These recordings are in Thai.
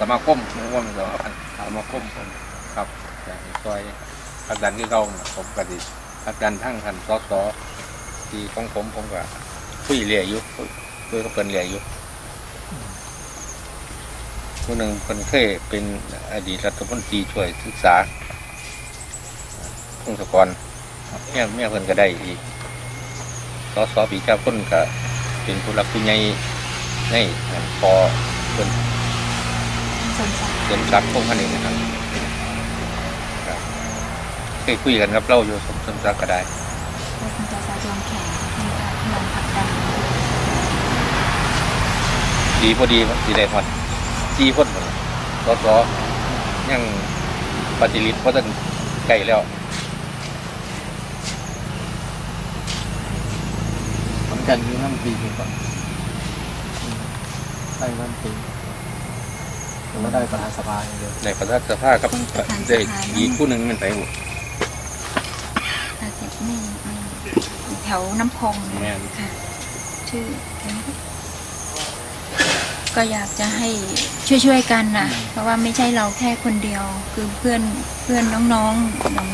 สมาคมผมว่ามันสมาพันธ์สมาคมครับอยากให้ซอยผลักดันที่เราผมก็ดิผลักดันทั้งทันซอสสที่ของผมผมก็คุยเรียอยู่คุยกับเพิ่นเรียอยู่ผู้หนึ่งเพิ่นเคยเป็นอดีตรัฐมนตรีช่วยศึกษาพงศกรเมียเมียเพิ่นก็ได้อีกสสปีชาพ้นก็เป็นผู้รักผู้ใหญ่ในอันพอเพิ่น สนใจเดินซักพวกพันเองนะครับครับเคยคุยกันกับเราอยู่สมสมซักก็ได้ว่าคุณจะสายจอมแข็งที่พลังผลักดันดีพอดีดีได้ฮอดจีพ่นหมดรถรอยังปฏิริษเพราะท่านใกล้แล้วขอนแก่นอยู่นั่นปีหนึ่งก่อนอืมได้นั่นปี ผมก็ได้ประธานสภาอย่างเดียวในประธานสภากับได้อีกผู้หนึ่งมันไปหมดตาเจ็บนี่นี่แถวน้ำพองแม่นค่ะชื่ออะไรนะก็อยากจะให้ช่วยๆกันนะเพราะว่าไม่ใช่เราแค่คนเดียว คือเพื่อนเพื่อนน้องๆอย่าง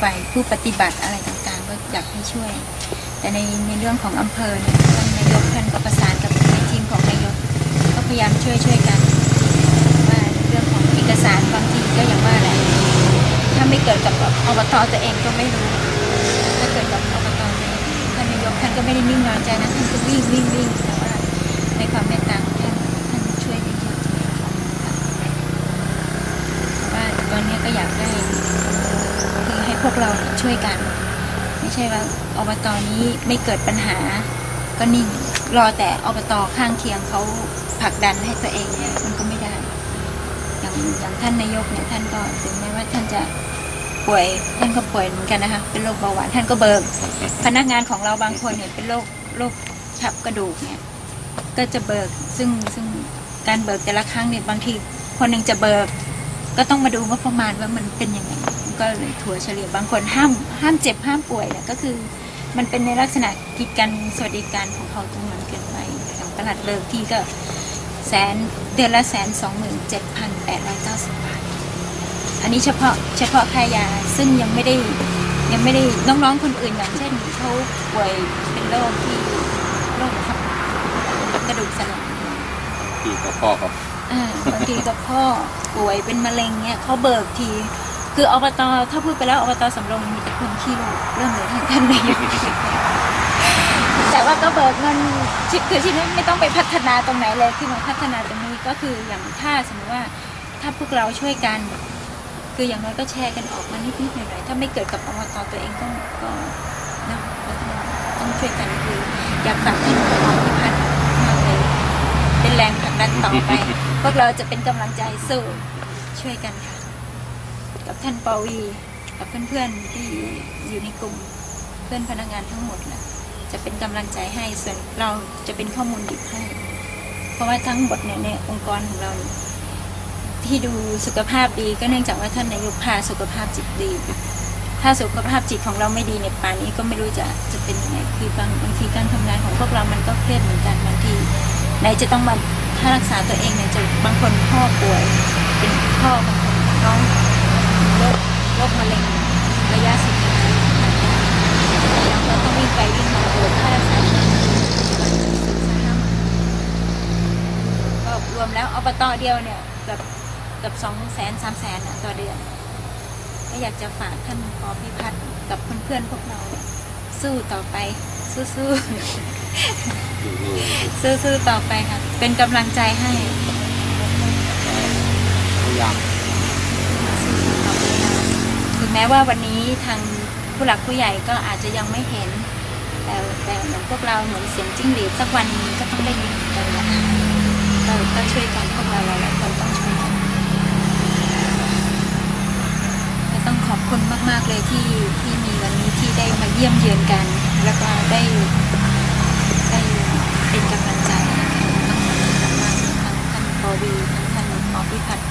ฝ่ายผู้ปฏิบัติอะไรต่างๆ ก็อยากให้ช่วย แต่ในในเรื่องของอำเภอเนี่ยท่านนายกท่านก็ประสานกับในทีมของนายกก็พยายามช่วยช่วยๆกัน ว่าเรื่องของเอกสารบางที ก็อย่างว่าแหละถ้าไม่เกิดกับอบตตัวเองก็ไม่รู้ถ้าเกิดกับอบตตัวเองท่านนายกท่านก็ไม่ได้นิ่งนอนใจนะท่านก็วิ่งวิ่งวิ่งแต่ว่าในความเมตตาของท่านท่านช่วยได้เยอะค่ะว่าตอนนี้ก็อยากได้คือให้พวกเราช่วยกัน ไม่ใช่ว่าอบตนี้ไม่เกิดปัญหา ก็นิ่งรอแต่อบตข้างเคียงเขาผลักดันให้ตัวเองเนี่ยมันก็ไม่ได้ อย่างท่านนายกเนี่ยท่านก็ถึงแม้ว่าท่านจะป่วยท่านก็ป่วยเหมือนกันนะคะเป็นโรคเบาหวานท่านก็เบิก พนักงานของเราบางคนเนี่ยเป็นโรคโรคฉับกระดูกเนี่ยก็จะเบิกซึ่งซึ่งการเบิกแต่ละครั้งเนี่ยบางทีคนหนึ่งจะเบิก ก็ต้องมาดูงบประมาณว่ามันเป็นยังไงก็เลยถัวเฉลี่ยบางคนห้ามห้ามเจ็บห้ามป่วยเนี่ยก็คือ มันเป็นในลักษณะกิจการสวัสดิการของเขาตรงนั้นเกินไปอย่างตลาดเบิกที่ก็ แสนเดือนละแสนสองหมื่นเจ็ดพันแปดร้อยเก้าสิบบาท อันนี้เฉพาะเฉพาะค่ายาซึ่งยังไม่ได้ยังไม่ได้น้องๆคนอื่นอย่างเช่นเขาป่วยเป็นโรคที่โรคทับกระดูกสันหลังที่กับพ่อครับอ่าบางทีกับพ่อป่วยเป็นมะเร็งเนี่ยเขาเบิกทีคืออบตถ้าพูดไปแล้วอบตสำโรงมีแต่คนขี้ลูกเริ่มเลยท่านนายก แต่ว่าก็เบิกเงินชิคือที่ไม่ต้องไปพัฒนาตรงไหนเลยคือมาพัฒนาตรงนี้ก็คืออย่างถ้าสมมติว่าถ้าพวกเราช่วยกัน คืออย่างน้อยก็แชร์กันออกมานิดๆหน่อยๆถ้าไม่เกิดกับอบตตัวเองก็ก็นะก็ต้องต้องช่วยกันคืออยากฝากท่านผอพิพัฒน์มากเลยเป็นแรงผลักดันต่อไป พวกเราจะเป็นกำลังใจสู้ช่วยกันค่ะ กับท่านปวีกับเพื่อนๆที่อยู่ในกลุ่มเพื่อนพนักงานทั้งหมดแหละ จะเป็นกำลังใจให้ส่วนเราจะเป็นข้อมูลดิบให้ เพราะว่าทั้งหมดเนี่ยในองค์กรของเรา ที่ดูสุขภาพดีก็เนื่องจากว่าท่านนายกพาสุขภาพจิตดี ถ้าสุขภาพจิตของเราไม่ดีในยป่านนี้ก็ไม่รู้จะจะเป็นยังไงคือบางบางทีการทำงานของพวกเรามันก็เครียดเหมือนกันบางทีไหนจะต้องมาถ้ารักษาตัวเองเนี่ยจะบางคนพ่อป่วย เป็นพ่อบางคนน้องโรคโรคมะเร็งระยะสุด แล้วก็ต้องวิ่งไปวิ่งมาปวดค่ารักษาก็รวมแล้วอบตเดียวเนี่ยเกับเกับสองแสนสามแสนอะต่อเดือน ก็อยากจะฝากท่านปอพิพัฒน์กับเพื่อนๆพวกเราเนี่ยสู้ต่อไป สู้ๆสู้ๆต่อไปค่ะ เป็นกำลังใจให้พยายามถึงแม้ว่าวันนี้ทาง ผู้หลักผู้ใหญ่ก็อาจจะยังไม่เห็น แต่แต่เหมือนพวกเราเหมือนเสียงจิ้งหรีดสักวันนึงก็ต้องได้ยินกันและเราก็ช่วยกันพวกเราหลายๆคนต้องช่วยกันก็ต้องขอบคุณมาก ๆเลยที่ที่มีวันนี้ที่ได้มาเยี่ยมเยือนกัน แล้วก็ได้ได้เป็นกำลังใจทั้งทั้งท่านปวีทั้งท่านปอพิพัฒน์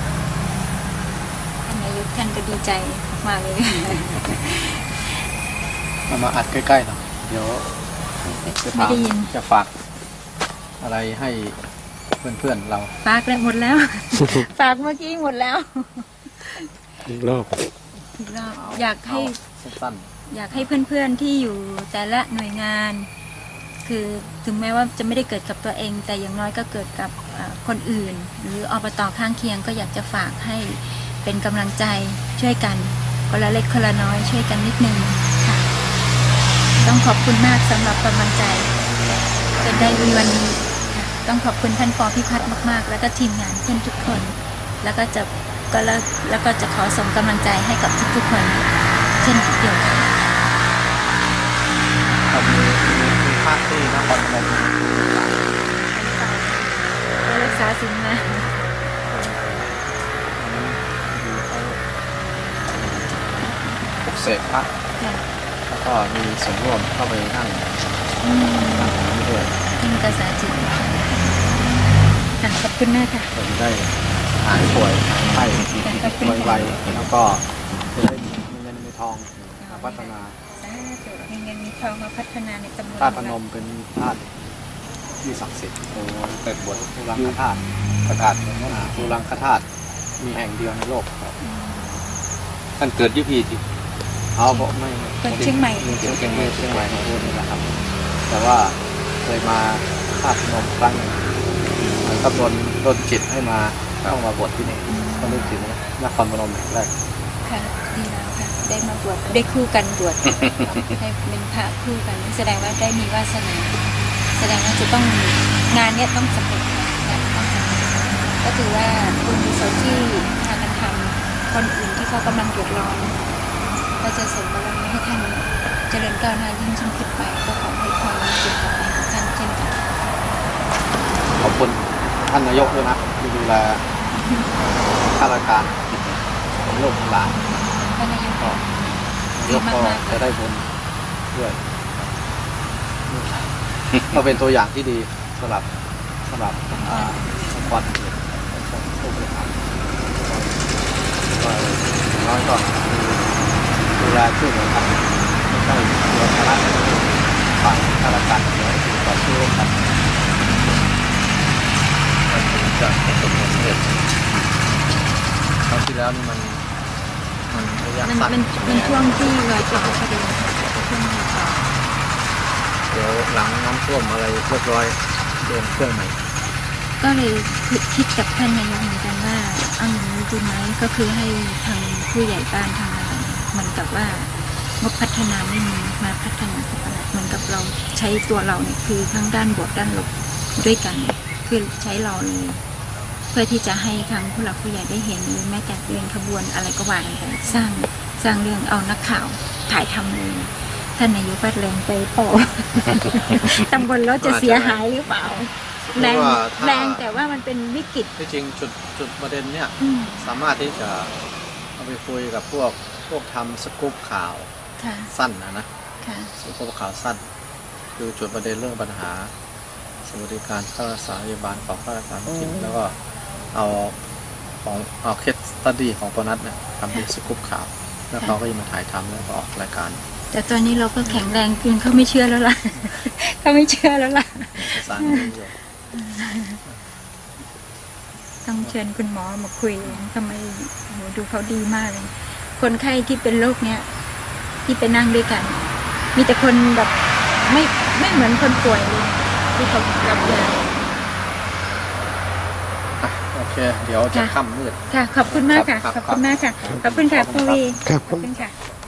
ท่านนายกท่านก็ดีใจมากเลย มามาอัดใกล้ๆหน่อยเดี๋ยวจะไม่ถามได้ยิน จะฝากอะไรให้เพื่อนๆเรา ฝากแล้วหมดแล้ว ฝากเมื่อกี้หมดแล้วอีกรอบอีกรอบอยากให้เอาสั้นอยากให้เพื่อนๆที่อยู่แต่ละหน่วยงาน คือถึงแม้ว่าจะไม่ได้เกิดกับตัวเอง แต่อย่างน้อยก็เกิดกับเอ่อคนอื่น หรืออบตข้างเคียงก็อยากจะฝากให้เป็นกำลังใจช่วยกันคนละเล็กคนละน้อยช่วยกันนิดนึงค่ะ ต้องขอบคุณมากสำหรับกำลังใจจนได้มีวันนี้ค่ะต้องขอบคุณท่านปอพิพัฒน์มากๆ แล้วก็ทีมงานเพื่อนทุกคน แล้วก็จะก็แล้วแล้วก็จะขอส่งกำลังใจให้กับทุกๆคน เช่นเดียวกันๆเรามีมีมีภาคที่นครพนมรักษาสินมาดูเขาปลุกเสกพระค่ะแล้ว ก็มีส่วนร่วมเข้าไปนั่งอืมนั่งตรงนี้ด้วยท่านกษาจิตค่ะขอบคุณมากค่ะผมได้หายป่วยหายไข้ไวๆแล้วก็จะได้มีเงินมีทองมาพัฒนาสาธุมีเงินมีทองมาพัฒนาในตำบลธาตุพนมเป็นธาตุที่ศักดิ์สิทธิ์โอ้แต่บทภูรังคธาตุพระธาตุอ่าภูรังคธาตุมีแห่งเดียวในโลกครับอืมท่านเกิดอยุพีที่ เอาบอกไม่คนเชียงใหม่เชียงใหม่เชียงใหม่ของพูดนี่แหละครับ แต่ว่าเคยมาธาตุพนมครั้งหนึ่งเหมันก็โดนโดนจิตให้มาเข้ามาบวชที่นี่ก็นึกถึงนครพนมแห่งแรกค่ะดีแล้วค่ะได้มาบวชได้คู่กันบวชได้เป็นพระคู่กัน แสดงว่าได้มีวาสนาแสดงว่าจะต้องงานเนี้ยต้องสำเร็จค่ะงานต้องสำเร็จก็ถือว่าคุณมีโซที่พากันทำคนอื่นที่เขากำลังเดือดร้อน ก็จะเสริมบารมีให้ท่านเจริญก้าวหน้ายิ่งขึ้นขึ้นไปก็ขอให้ความรู้สึกต่อไปของท่านเช่นกันขอบคุณท่านนายกด้วยนะที่ดูแลข้าราชการของลูกหลานท่านนายกก็นายกก็จะได้บุญด้วยก็เป็นตัวอย่างที่ดีสำหรับสำหรับองค์กรผู้บริหารก็อน้อยก็ ดูแลช่วยเหลือกันไม่ใช่ตัวภาระฝ่ายข้าราชการเดียวต่อสู้ร่วมกันจะประสบความสำเร็จคราวที่แล้วนี่มันมันระยะมันสั้นมันเป็นช่วงที่รอยต่อประเด็นช่วเดี๋ยวหลังน้ำท่วมอะไรเรียบร้อยเดินเครื่องใหม่ก็เลยคิดกับท่านนายกเหมือนกันว่าเอาอย่างนี้ดีไหมก็คือให้ทางผู้ใหญ่บ้านทาง เหมือนกับว่างบพัฒนาไม่มีมาพัฒนาสักอะไรเหมือนกับเราใช้ตัวเราเนี่ยคือทั้งด้านบวกด้านลบด้วยกันคือใช้เราเลยเพื่อที่จะให้ทางผู้หลักผู้ใหญ่ได้เห็นหรือแม้แต่เดินขบวนอะไรก็ว่ากันไปสร้างสร้างเรื่องเอานักข่าวถ่ายทำเลยท่านนายกวัดแรงไปเปล่าตำบลเราจะเสียหายหรือเปล่าแรงเพราะว่าถ้าแรงแต่ว่ามันเป็นวิกฤตที่จริงจุดจุดประเด็นเนี่ยอืมสามารถที่จะเอาไปคุยกับพวก พวกทำสกู๊ปข่าวค่ะสั้นนะนะค่ะสกู๊ปข่าวสั้น คือจุดประเด็นเรื่องปัญหา สวัสดิการค่ารักษาพยาบาลของข้าราชการท้องถิ่นแล้วก็เอาของเอาเคสตัดดี้ของปนัดเนี่ยทำเป็นสกู๊ปข่าว แล้วเขาก็จะมาถ่ายทำแล้วก็ออกรายการ แต่ตอนนี้เราก็แข็งแรงขึ้นเขาไม่เชื่อแล้วล่ะเขาไม่เชื่อแล้วล่ะประสานกันอยู่ต้องเชิญคุณหมอมาคุยเลยทำไมโหดูเขาดีมากเลย คนไข้ที่เป็นโรคเนี้ยที่ไปนั่งด้วยกัน มีแต่คนแบบไม่ไม่เหมือนคนป่วยเลยที่เขารับยาอะโอเค เดี๋ยวจะค่ะค่ำมืด ค่ะ ขอบคุณมากค่ะครับขอบคุณมากค่ะ ขอบคุณค่ะขอบคุคุณณครับวีครับขอบคุณค่ะ